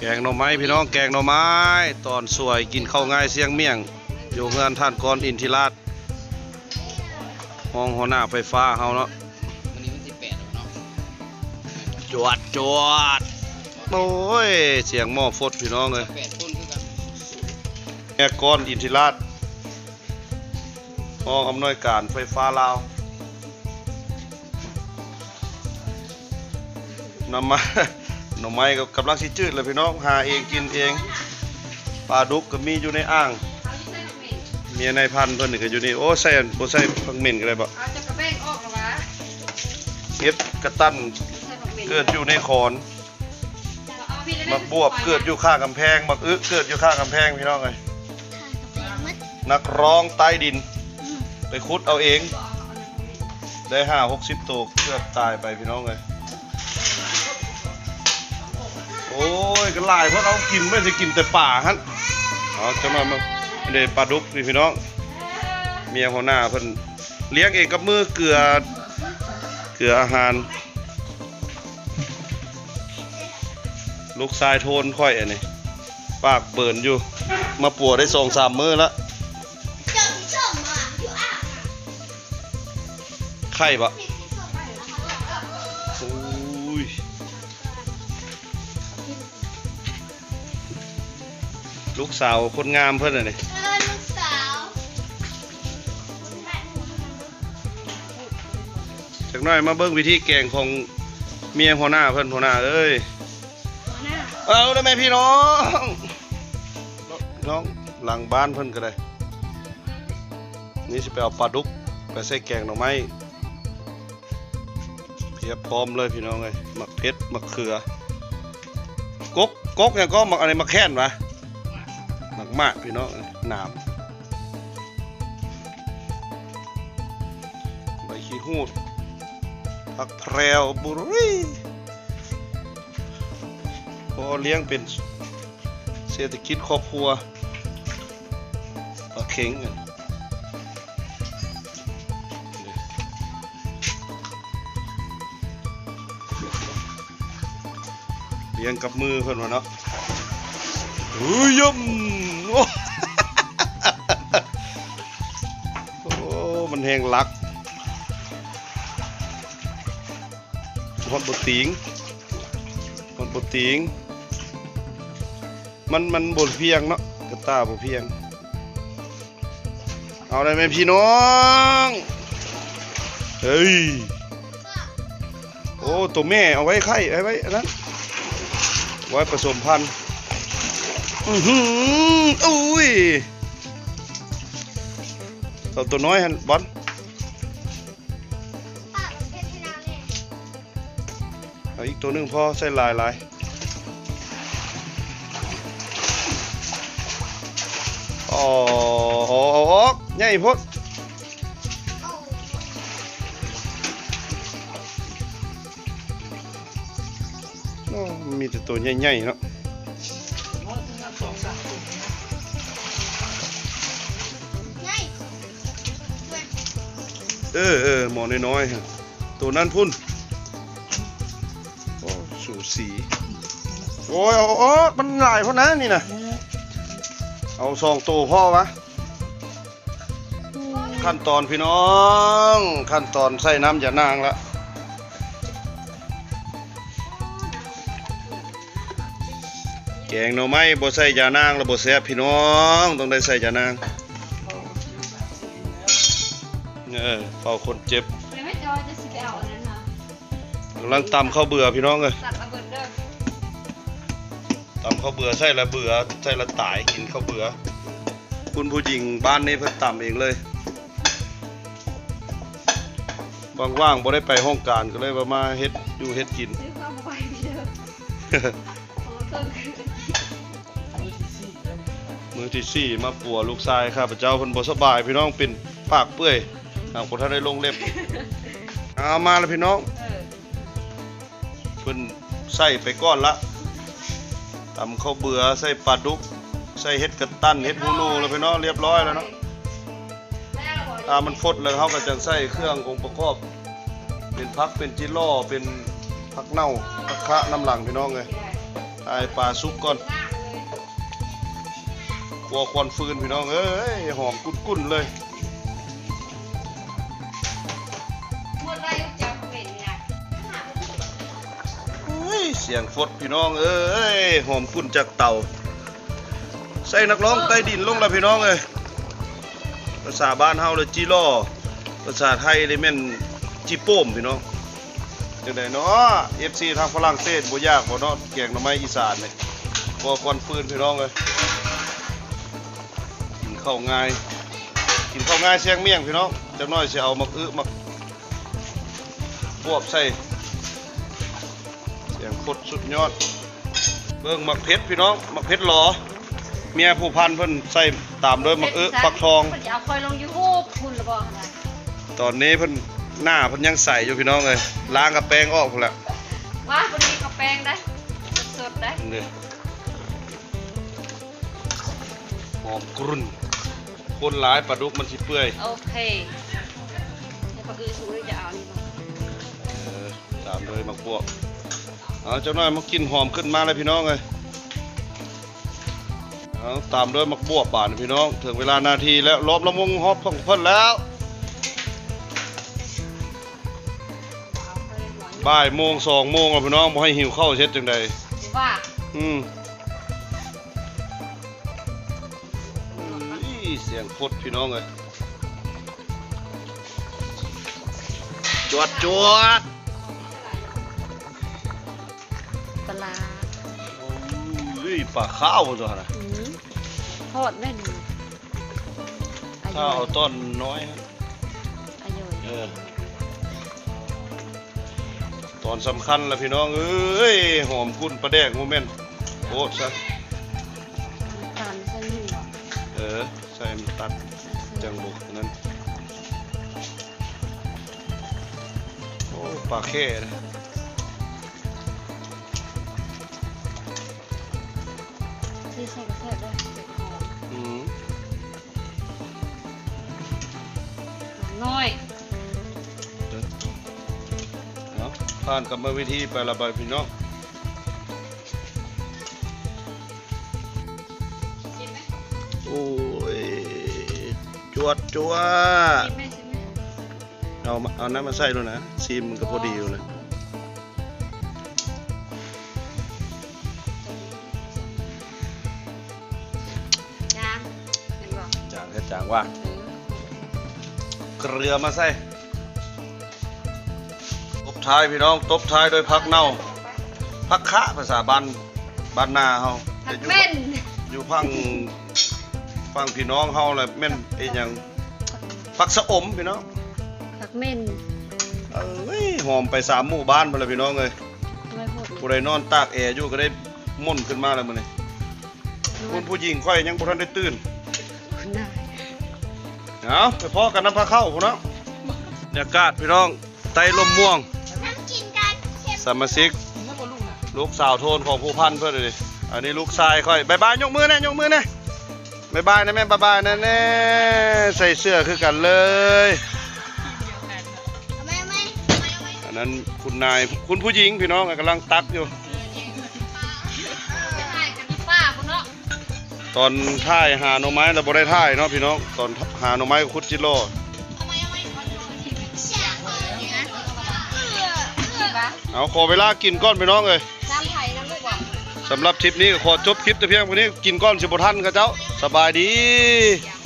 แกงหน่อไม้พี่น้องแกงหน่อไม้ ตอนสวยกินข้าวง่ายเสียงเมี่ยง อยู่เงินท่านกรอินทิราชห้องหัวหน้าไฟฟ้าเฮาเนาะวันนี้มันสิบแปดเนาะจวดจวดโอ้ยเสียงหม้อฟดพี่น้องเลยแปดต้นคือกันแม่กรอินทิราชห้องอำนวยการไฟฟ้าลาวนำมา หน่อไม้ก็กำลังสิจืดเลยพี่น้องหาเองกินเองปลาดุกก็มีอยู่ในอ่าง เมียนพันธุ์เพิ่นนี่ก็อยู่นี่โอ้ใส่บ่ใส่ผักเหม็นก็ได้บ่เอาจะกระเบ้งออกหรอวะเฮ็ดกระตั้นเกิดอยู่ในขอนมักบวบเกิดอยู่ข้างกำแพงมักอึเกิดอยู่ข้างกำแพงพี่น้องเอ้ยนักร้องใต้ดิน ไปขุดเอาเอง ได้ห้าหกสิบตัวเกือบตายไปพี่น้องเลย โอ้ยก็หลายเพราะเขากินไม่ได้กินแต่ป่าฮั่นเอาจะมามาเดี๋ยวปลาดุกนี่พี่น้อง เมียหัวหน้าเพิ่นเลี้ยงเองกับมือเกลือเกลืออาหาร ลูกชายโทนค่อยอันนี้ปากเปิ่นอยู่ มาปัวได้สองสามมื้อแล้วเจอสีส้มอะอยู่อะไข่ปะสีส้มอะ ลูกสาวคนงามเพื่อนน่ะนี่เออลูกสาวจักหน่อยมาเบิ่งวิธีแกงของเมียหัวหน้าเพื่อนหัวหน้าเอ้ยเอาได้ไหมพี่น้องน้องหลังบ้านเพิ่นก็ได้ นี่สิไปเอาปลาดุกไปใส่แกงหน่อไม้เพียบพร้อมเลยพี่น้องเลยหมักเพชรหมักเขือกกกกเนี่ยก็หมักอะไรหมักแค้นวะห มักมากพี่น้องหนามใบขี้หูดผักแพรวบุรีพอเลี้ยงเป็นเศรษฐกิจครอบครัวปลาเข็งเลี้ยงกับมือเพิ่อนวะเนาะเฮ้ยยม มันแหงลักฮอดบติงฮอดบติงมันมันบนเพียงเนาะกระตาบ่เพียง เอาได้ไหมพี่น้อง เฮ้ย โอ้ตัวแม่เอาไว้ไข่เอาไว้อันนั้นไว้ผสมพันธุ์ อือหืออุ้ย เอาตัวน้อยหันบอลเพชรที่นอาอีกตัวหนึงพ่อใส่ลายลายอ๋ออ๋ออ๋ออ๋อใหญ่พดโอ้โอ้มีแต่ตัวใหญ่ๆเนาะ ออเออหมอน้อยๆฮะตัวนั้นพุ่นโอ้สูสีโอ้ยเอามันหลายพอนะนี่นะเอาสองตัวพ่อวะขั้นตอนพี่น้อง ขั้นตอนใส่น้ำอย่านางละแกงหน่อไม้บ่ใส่ยานางแล้วบ่แซ่บพี่น้อง ต้องได้ใส่ยานาง เออเฝ้าคนเจ็บยังไม่จอยจะสิไปเอาอันนั้นค่ะกำลังตำข้าวเบื่อพี่น้องเลยสัตว์ระเบิดเด้อตำข้าวเบื่อใส่ละเบื่อใส่ละตายกินข้าวเบื่อคุณผู้หญิงบ้านนี้เพิ่นตำเองเลยว่างๆบ่ได้ไปห้องการก็เลยว่ามาเฮ็ดอยู่เฮ็ดกินซื้อข้าวมาไว้พี่เด้อของต้นคือมือที่สี่มาปัวลูกชายข้าพเจ้าเพิ่นบ่สบายพี่น้องเป็นปากเปื่อย หากบ่ทันได้ลงเล็บเอามาแล้วพี่น้องเออเพิ่นใส่ไปก้อนละตำข้าวเบื่อใส่ปลาดุก ใส่เห็ดกระตั้นเห็ดหูหนูแล้วพี่น้องเรียบร้อยแล้วเนาะแล้วบ่ตามันฟดเลยเขาก็จะใส่เครื่ององค์ประกอบ เป็นพักเป็นจิโร่เป็นพักเน่าพักคะน้ำหลังพี่น้องเลยได้ตายปลาซุกก่อนมากเลยกลัวควันฟืนพี่น้องเอ้ยหอมกุ้นๆเลย สียงฟดพี่น้องเอ้ยหอมกุ้นจากเต่า ใส่นักร้องใต้ดินลงแล้วพี่น้องเอ้ยภาษาบ้านเฮาเลยจีล่อภาษาไทยเลยแม่นจีโป้มพี่น้องจังไดเนาะ FC ทางฝรั่งเศสบ่ยากบ่เนาะแกงหน่อไม้อีสานนี่กลัวควันฟืนพี่น้องเอ้ยกินข้าวง่ายกินข้าวง่ายเสียงเมี่ยงพี่น้องจักหน่อยสิเอามักอึมักบวบใส่ เสียงโคตรสุดยอด เบิ่งมักเพชรพี่น้องมักเพชรหลอเมียผู้พันเพิ่นใส่ตามด้วยมักเอะปักทองเพิ่นจะเอาคอยลงยูทูบคุณหรือเปล่าอะไรตอนนี้เพิ่นหน้าเพิ่นยังใสอยู่พี่น้องเลยล้างกับแป้งออกพุ่นละว่าวันนี้กับแป้งได้สดๆได้นี่หอมกรุ่นคนหลายปลาดุกมันสิเปื่อยโอเคเดี๋ยวพออือสูจะเอานี่มาเออตามด้วยมักบวบ เอาเจ้าน้อยมากินหอมขึ้นมาเลยพี่น้องเลยเอาตามด้วยมักบวบบานพี่น้อง ถึงเวลานาทีแล้วรอบละมงฮอบของเพิ่นแล้วเอาไปหน่อยบ่ายโมงสองโมงแล้วพี่น้องบ่ให้หิวข้าวเช็ดจังใดว่าอืมอุ้ยเสียงโคตรพี่น้องเลยจวดจวด ปลาอุ้ยปลาข้าวตัวนะอืมทอดแม่ดูอาข้าวยุต้นน้อยฮะอายุเออตอนสำคัญละพี่น้องเอ้ยหอมกุ้นปลาแดกโมเมนต์โอ้ซะตามใส่หนึ่งเออใส่มันตัดจังบุกนั้นโอ้ปลาแค่นะ ใส่กระเทียมได้เผ็ดหอมอืมน้อยเนาะผ่านกรรมวิธีไประบายพี่น้องชิมไหมโอ้ยจวดจวดชิมไหมชิมไหมเอามาเอาน้ำมาใส่ด้วยนะซีมมันก็พอดีอยู่เล จางแค่จางว่า เกลือมาใส่ตบท้ายพี่น้องตบท้ายด้วยพักเน่าพักคะภาษาบ้านบ้านนาเฮาผัแต่กอยู่เม่นอยู่พังฟังพี่น้องเฮาแหละแม่นไอ้หยังพักสะอมพี่น้องผักเม่นเอ้ยหอมไปสามหมู่บ้านไปเลยพี่น้องเลยไม่พูดผู้ใดนอนตากแอร์อยู่ก็ได้ม่นขึ้นมาแล้วมื้อนี้คุณผู้หญิงค่อยยังบ่ทันได้ตื่นน่า เอาไปพอกันน้ำพาเข้าพุ่นเนาะบรรยากาศพี่น้องไต้ลมม่วงน้ำกินกันเค็มสมาชิกลูกสาวโทนของผู้พันเพื่อนเลยอันนี้ลูกชายค่อยบายบายยกมือแน่ยกมือแน่บายบายนะแม่บายบายนะแน่ใส่เสื้อคือกันเลยเอาไหมเอาไหมเอาไหมเอาไหมอันนั้นคุณนายคุณผู้หญิงพี่น้องกำลังตักอยู่ ตอนท่ายหาหน่อไม้เราบ่ได้ท่ายเนาะพี่น้องตอนหาหน่อไม้กับคุดจิโร่เอาไหมเอาไหมเสียงเลยนะเออเออปะเอาขอเวลากินก้อนพี่น้องเลยน้ำไผ่น้ำลูกบอกสำหรับทริปนี้ก็ขอจบคลิปแต่เพียงเท่านี้กินก้อนสิบทันกับเจ้าสบายดียัง